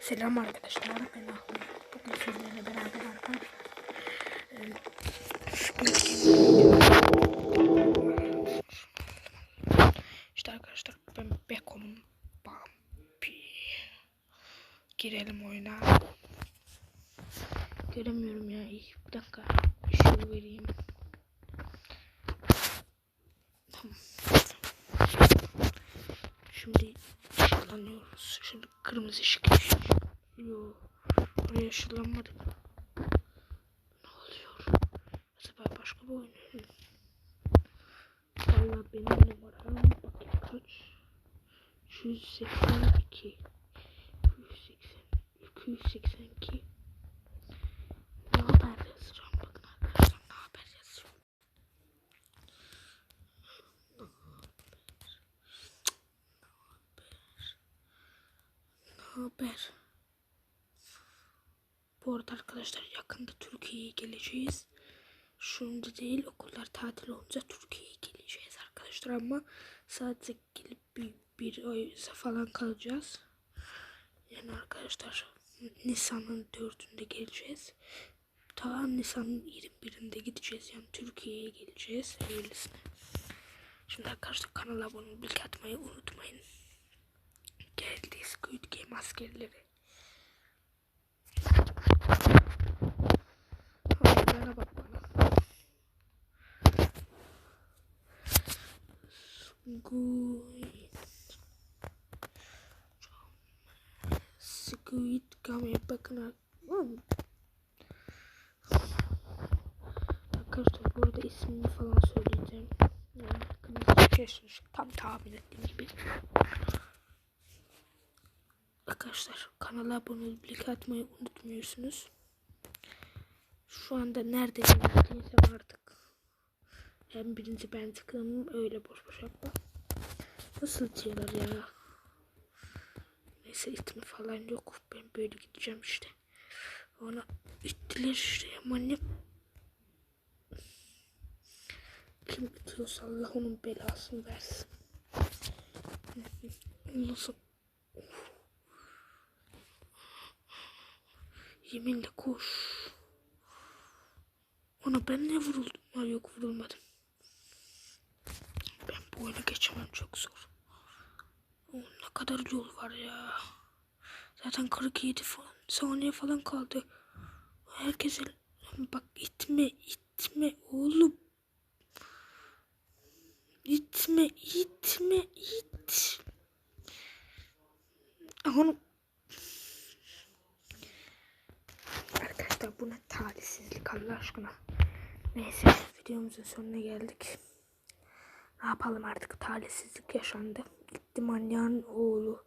Selam arkadaşlar. Ben Ahmet. Bugün sizlerle beraber arkadaşlar. İşte arkadaşlar ben Beko'nun Bambi. Girelim oyuna. Göremiyorum ya. İyi, Bir dakika. Işığı vereyim. Tamam. Şimdi ışınlanıyoruz. Şimdi kırmızı ışık Yo. Oraya ışınlanmadık. Ne oluyor? Acaba başka bir oyun? Valla benim numaram bakayım kaç? 182 180 282 Ne haber yazacağım bakın arkadaşlar ne haber yazacağım Ne haber? Bu arada arkadaşlar yakında Türkiye'ye geleceğiz. Şimdi değil okullar tatil olunca Türkiye'ye geleceğiz arkadaşlar ama sadece gelip bir, bir ay falan kalacağız. Yani arkadaşlar Nisan'ın 4'ünde geleceğiz. Ta Nisan'ın 21'inde gideceğiz. Yani Türkiye'ye geleceğiz. Öylesine. Şimdi arkadaşlar kanala abone olup bilgi atmayı unutmayın. Game askerleri. Haberlere bak bana. Squid Game bakın ar- Arkadaşlar bu arada ismini falan söyleyeceğim. Yani tam tahmin ettiğim gibi. Arkadaşlar kanala abone olup like atmayı unutmuyorsunuz. Şu anda nerede dinlediysem artık. Hem birinci ben tıkladım öyle boş boş yapma. Nasıl diyorlar ya? Neyse itme falan yok. Ben böyle gideceğim işte. Ona ittiler işte manyak. Kim itiyorsa Allah onun belasını versin. Nasıl? Yeminle koş. Ona ben ne vuruldum? Ha, yok vurulmadım. Ben bu oyunu geçemem çok zor. Oh, ne kadar yol var ya. Zaten 47 falan, saniye falan kaldı. Herkese bak itme itme oğlum. İtme itme it. Onu Arkadaşlar bu ne talihsizlik Allah aşkına. Neyse videomuzun sonuna geldik. Ne yapalım artık talihsizlik yaşandı. Gitti manyağın oğlu.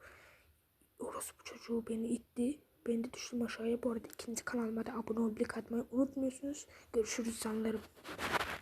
Orospu çocuğu beni itti. Ben de düştüm aşağıya. Bu arada ikinci kanalıma da abone olup like atmayı unutmuyorsunuz. Görüşürüz canlarım.